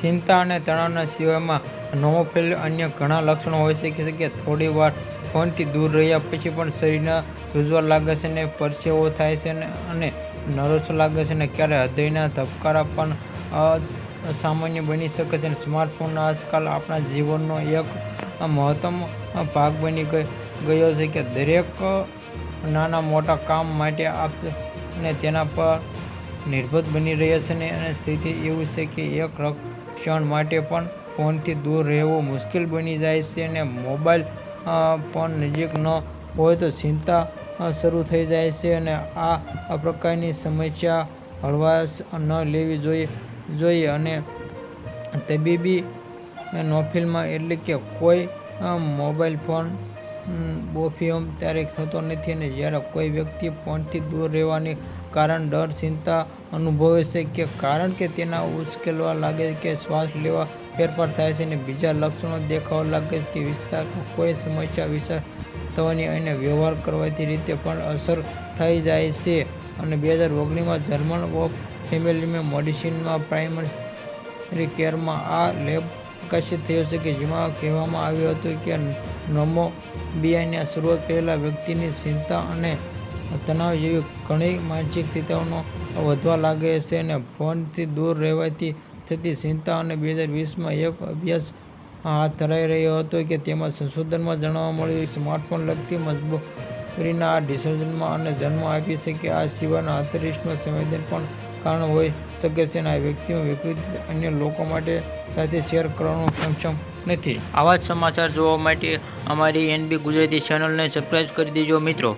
ચિંતા અને તણાવના સિવાયમાં નોમોફિલ અન્ય ઘણા લક્ષણો હોઈ શકે છે કે થોડી વાર ફોનથી દૂર રહ્યા પછી પણ શરીરના ધ્રુજવા લાગે છે ને પરસેવો થાય છે અને- અને નર્વસ લાગે છે ને ક્યારે હૃદયના ધબકારા પણ સામાન્ય બની શકે છે સ્માર્ટફોન આજકાલ આપણા જીવનનો એક મહત્તમ ભાગ બની ગય- છે કે દરેક નાના મોટા કામ માટે આપણે તેના પર નિર્ભર બની રહ્યા છે ને અને સ્થિતિ એવું છે કે એક ક્ષણ માટે પણ ફોનથી દૂર રહેવું મુશ્કેલ બની જાય છે અને મોબાઈલ ફોન નજીક ન હોય તો ચિંતા શરૂ થઈ જાય છે અને આ પ્રકારની સમસ્યા હળવાશ ન લેવી જોઈએ જોઈએ અને તબીબી નોફિલમાં એટલે કે કોઈ મોબાઈલ ફોન બોફિયમ ત્યારે થતો નથી અને જ્યારે કોઈ વ્યક્તિ ફોનથી દૂર રહેવાની કારણ ડર, ચિંતા અનુભવે છે કે કારણ કે તેના ઉશ્કેલવા લાગે કે શ્વાસ લેવા ફેરફાર થાય છે અને બીજા લક્ષણો દેખાવા લાગે તે વિસ્તારમાં કોઈ સમસ્યા વિસ્તાર થવાની અને વ્યવહાર કરવાથી રીતે પણ અસર થઈ જાય છે. અને બે હજાર ઓગણીસમાં જર્મન ઓફ ફેમિલીમાં મેડિસિનમાં પ્રાઇમરી કેરમાં આ લેબ પ્રકાશિત થયો છે કે જેમાં કહેવામાં આવ્યું હતું કે નમો બિયાની શરૂઆત પહેલાં વ્યક્તિની ચિંતા અને તણાવ જેવી ઘણી માનસિક સ્થિતિઓનો વધવા લાગે છે અને ફોનથી દૂર રહેવાથી થતી ચિંતા અને બે હજાર વીસમાં એક અભ્યાસ હાથ ધરાઈ રહ્યો હતો કે તેમાં સંશોધનમાં જાણવા મળ્યું, સ્માર્ટફોન લગતી મજબૂરીના આ ડિસર્જનમાં અને જન્મ આપી છે કે આ સિવાયના અંતરિક્ષમાં સંવેદન પણ કારણ હોઈ શકે છે અને આ વ્યક્તિમાં વિકૃતિ અન્ય લોકો માટે સાથે શેર કરવાનું સક્ષમ નથી. આવા જ સમાચાર જોવા માટે અમારી એનબી ગુજરાતી ચેનલને સબસ્ક્રાઈબ કરી દેજો મિત્રો.